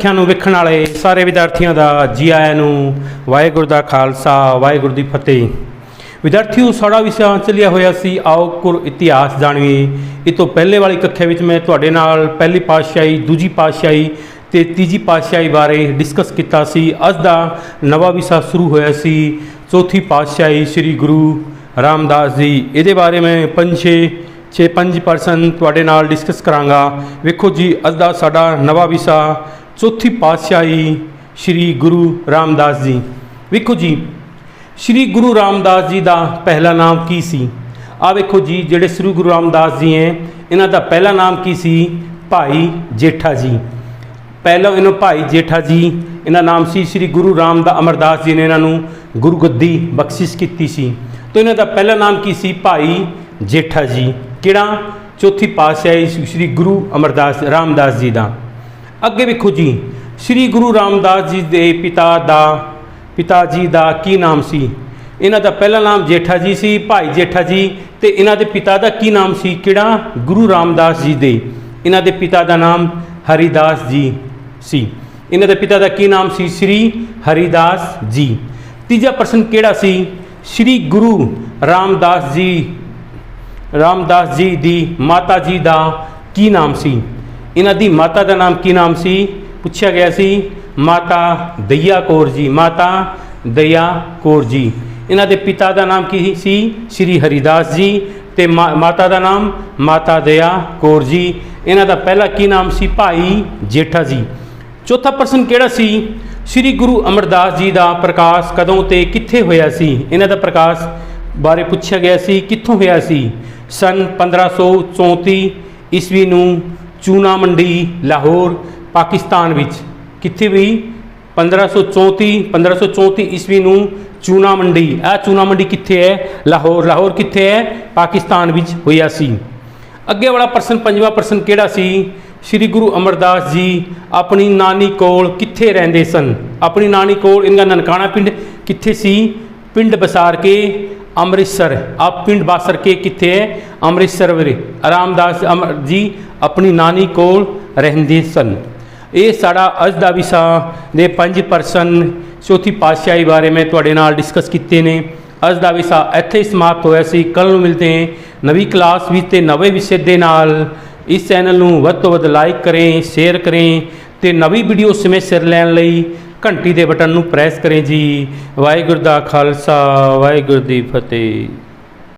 ਕੱਖਿਆਂ ਨੂੰ ਵੇਖਣ ਵਾਲੇ ਸਾਰੇ ਵਿਦਿਆਰਥੀਆਂ ਦਾ ਜੀ ਆਇਆਂ ਨੂੰ ਵਾਹਿਗੁਰੂ ਦਾ ਖਾਲਸਾ, ਵਾਹਿਗੁਰੂ ਦੀ ਫਤਿਹ। ਵਿਦਿਆਰਥੀਓ, ਸਾਡਾ ਵਿਸ਼ਾ ਚੱਲਿਆ ਹੋਇਆ ਸੀ, ਆਓ ਕੁਰ ਇਤਿਹਾਸ ਜਾਣੀਏ। ਇਹ ਤੋਂ ਪਹਿਲੇ ਵਾਲੀ ਕੱਖਿਆ ਵਿੱਚ ਮੈਂ ਤੁਹਾਡੇ ਨਾਲ ਪਹਿਲੀ ਪਾਤਸ਼ਾਹੀ, ਦੂਜੀ ਪਾਤਸ਼ਾਹੀ ਤੇ ਤੀਜੀ ਪਾਤਸ਼ਾਹੀ ਬਾਰੇ ਡਿਸਕਸ ਕੀਤਾ ਸੀ। ਅੱਜ ਦਾ ਨਵਾਂ ਵਿਸ਼ਾ ਸ਼ੁਰੂ ਹੋਇਆ ਸੀ, ਚੌਥੀ ਪਾਤਸ਼ਾਹੀ ਸ੍ਰੀ ਗੁਰੂ ਰਾਮਦਾਸ ਜੀ। ਇਹਦੇ ਬਾਰੇ ਮੈਂ ਪੰਜ ਛੇ ਛੇ ਪੰਜ ਪਰਸਨ ਤੁਹਾਡੇ ਨਾਲ ਡਿਸਕਸ ਕਰਾਂਗਾ। ਵੇਖੋ ਜੀ, ਅੱਜ ਦਾ ਸਾਡਾ ਨਵਾਂ ਵਿਸ਼ਾ ਚੌਥੀ ਪਾਤਸ਼ਾਹੀ ਸ੍ਰੀ ਗੁਰੂ ਰਾਮਦਾਸ ਜੀ। ਵੇਖੋ ਜੀ, ਸ੍ਰੀ ਗੁਰੂ ਰਾਮਦਾਸ ਜੀ ਦਾ ਪਹਿਲਾ ਨਾਮ ਕੀ ਸੀ? ਆ ਵੇਖੋ ਜੀ, ਜਿਹੜੇ ਸ੍ਰੀ ਗੁਰੂ ਰਾਮਦਾਸ ਜੀ ਹੈ, ਇਹਨਾਂ ਦਾ ਪਹਿਲਾ ਨਾਮ ਕੀ ਸੀ? ਭਾਈ ਜੇਠਾ ਜੀ। ਪਹਿਲਾਂ ਇਹਨੂੰ ਭਾਈ ਜੇਠਾ ਜੀ, ਇਹਨਾਂ ਨਾਮ ਸੀ ਸ੍ਰੀ ਗੁਰੂ ਰਾਮਦਾਸ ਅਮਰਦਾਸ ਜੀ ਨੇ ਇਹਨਾਂ ਨੂੰ ਗੁਰੂ ਗੱਦੀ ਬਖਸ਼ਿਸ਼ ਕੀਤੀ ਸੀ। ਤਾਂ ਇਹਨਾਂ ਦਾ ਪਹਿਲਾ ਨਾਮ ਕੀ ਸੀ? ਭਾਈ ਜੇਠਾ ਜੀ। ਕਿਹੜਾ? ਚੌਥੀ ਪਾਤਸ਼ਾਹੀ ਸ੍ਰੀ ਗੁਰੂ ਅਮਰਦਾਸ, ਰਾਮਦਾਸ ਜੀ ਦਾ। ਅੱਗੇ ਵੇਖੋ ਜੀ, ਸ੍ਰੀ ਗੁਰੂ ਰਾਮਦਾਸ ਜੀ ਦੇ ਪਿਤਾ ਦਾ, ਪਿਤਾ ਜੀ ਦਾ ਕੀ ਨਾਮ ਸੀ? ਇਹਨਾਂ ਦਾ ਪਹਿਲਾ ਨਾਮ ਜੇਠਾ ਜੀ ਸੀ, ਭਾਈ ਜੇਠਾ ਜੀ ਤੇ ਇਹਨਾਂ ਦੇ ਪਿਤਾ ਦਾ ਕੀ ਨਾਮ ਸੀ? ਕਿਹੜਾ? ਗੁਰੂ ਰਾਮਦਾਸ ਜੀ ਦੇ। ਇਹਨਾਂ ਦੇ ਪਿਤਾ ਦਾ ਨਾਮ ਹਰੀਦਾਸ ਜੀ ਸੀ। ਇਹਨਾਂ ਦੇ ਪਿਤਾ ਦਾ ਕੀ ਨਾਮ ਸੀ? ਸ੍ਰੀ ਹਰੀਦਾਸ ਜੀ। ਤੀਜਾ ਪ੍ਰਸ਼ਨ ਕਿਹੜਾ ਸੀ? ਸ੍ਰੀ ਗੁਰੂ ਰਾਮਦਾਸ ਜੀ ਰਾਮਦਾਸ ਜੀ ਦੀ ਮਾਤਾ ਜੀ ਦਾ ਕੀ ਨਾਮ ਸੀ? ਇਹਨਾਂ ਦੀ ਮਾਤਾ ਦਾ ਨਾਮ ਕੀ ਨਾਮ ਸੀ? ਪੁੱਛਿਆ ਗਿਆ ਸੀ, ਮਾਤਾ ਦਇਆ ਕੌਰ ਜੀ, ਮਾਤਾ ਦਇਆ ਕੌਰ ਜੀ। ਇਹਨਾਂ ਦੇ ਪਿਤਾ ਦਾ ਨਾਮ ਕੀ ਸੀ? ਸ੍ਰੀ ਹਰੀਦਾਸ ਜੀ ਤੇ ਮਾ- ਮਾਤਾ ਦਾ ਨਾਮ ਮਾਤਾ ਦਇਆ ਕੌਰ ਜੀ। ਇਹਨਾਂ ਦਾ ਪਹਿਲਾ ਕੀ ਨਾਮ ਸੀ? ਭਾਈ ਜੇਠਾ ਜੀ। ਚੌਥਾ ਪ੍ਰਸ਼ਨ ਕਿਹੜਾ ਸੀ? ਸ੍ਰੀ ਗੁਰੂ ਅਮਰਦਾਸ ਜੀ ਦਾ ਪ੍ਰਕਾਸ਼ ਕਦੋਂ ਤੇ ਕਿੱਥੇ ਹੋਇਆ ਸੀ? ਇਹਨਾਂ ਦਾ ਪ੍ਰਕਾਸ਼ ਬਾਰੇ ਪੁੱਛਿਆ ਗਿਆ ਸੀ, ਕਿੱਥੋਂ ਹੋਇਆ ਸੀ? ਸਨ 1534 ਈਸਵੀ ਨੂੰ ਚੂਨਾ ਮੰਡੀ, ਲਾਹੌਰ, ਪਾਕਿਸਤਾਨ ਵਿੱਚ। ਕਿੱਥੇ ਵੀ 1534 1534 ਈਸਵੀ ਨੂੰ ਚੂਨਾ ਮੰਡੀ। ਇਹ ਚੂਨਾ ਮੰਡੀ ਕਿੱਥੇ ਹੈ? ਲਾਹੌਰ। ਲਾਹੌਰ ਕਿੱਥੇ ਹੈ? ਪਾਕਿਸਤਾਨ ਵਿੱਚ ਹੋਇਆ ਸੀ। ਅੱਗੇ ਵਾਲਾ ਪ੍ਰਸ਼ਨ, ਪੰਜਵਾਂ ਪ੍ਰਸ਼ਨ ਕਿਹੜਾ ਸੀ? ਸ੍ਰੀ ਗੁਰੂ ਅਮਰਦਾਸ ਜੀ ਆਪਣੀ ਨਾਨੀ ਕੋਲ ਕਿੱਥੇ ਰਹਿੰਦੇ ਸਨ? ਆਪਣੀ ਨਾਨੀ ਕੋਲ, ਇਹਨਾਂ ਦਾ ਨਨਕਾਣਾ ਪਿੰਡ ਕਿੱਥੇ ਸੀ? ਪਿੰਡ ਬਸਾਰ ਕੇ ਅੰਮ੍ਰਿਤਸਰ। ਆਪ ਪਿੰਡ ਬਾਸਰ ਕੇ ਕਿੱਥੇ ਹੈ? ਅੰਮ੍ਰਿਤਸਰ ਵਿਖੇ ਆਰਾਮਦਾਸ ਅਮਰ ਜੀ ਆਪਣੀ ਨਾਨੀ ਕੋਲ ਰਹਿੰਦੇ ਸਨ। ਇਹ ਸਾਡਾ ਅੱਜ ਦਾ ਵਿਸ਼ਾ ਦੇ ਪੰਜ ਪਰਸਨ ਚੌਥੀ ਪਾਤਸ਼ਾਹੀ ਬਾਰੇ ਮੈਂ ਤੁਹਾਡੇ ਨਾਲ ਡਿਸਕਸ ਕੀਤੇ ਨੇ। ਅੱਜ ਦਾ ਵਿਸ਼ਾ ਇੱਥੇ ਹੀ ਸਮਾਪਤ ਹੋਇਆ ਸੀ। ਕੱਲ ਨੂੰ ਮਿਲਦੇ ਹਾਂ ਨਵੀਂ ਕਲਾਸ ਵਿੱਚ ਤੇ ਨਵੇਂ ਵਿਸ਼ੇ ਦੇ ਨਾਲ। ਇਸ ਚੈਨਲ ਨੂੰ ਵੱਧ ਤੋਂ ਵੱਧ ਲਾਈਕ ਕरें ਸ਼ੇਅਰ ਕरें ਤੇ ਨਵੀਂ ਵੀਡੀਓ ਸਮੇਂ ਸਿਰ ਲੈਣ ਲਈ ਘੰਟੀ ਦੇ ਬਟਨ ਨੂੰ ਪ੍ਰੈਸ ਕਰੇ ਜੀ। ਵਾਹਿਗੁਰੂ ਦਾ ਖਾਲਸਾ ਵਾਹਿਗੁਰੂ ਦੀ ਫਤਿਹ।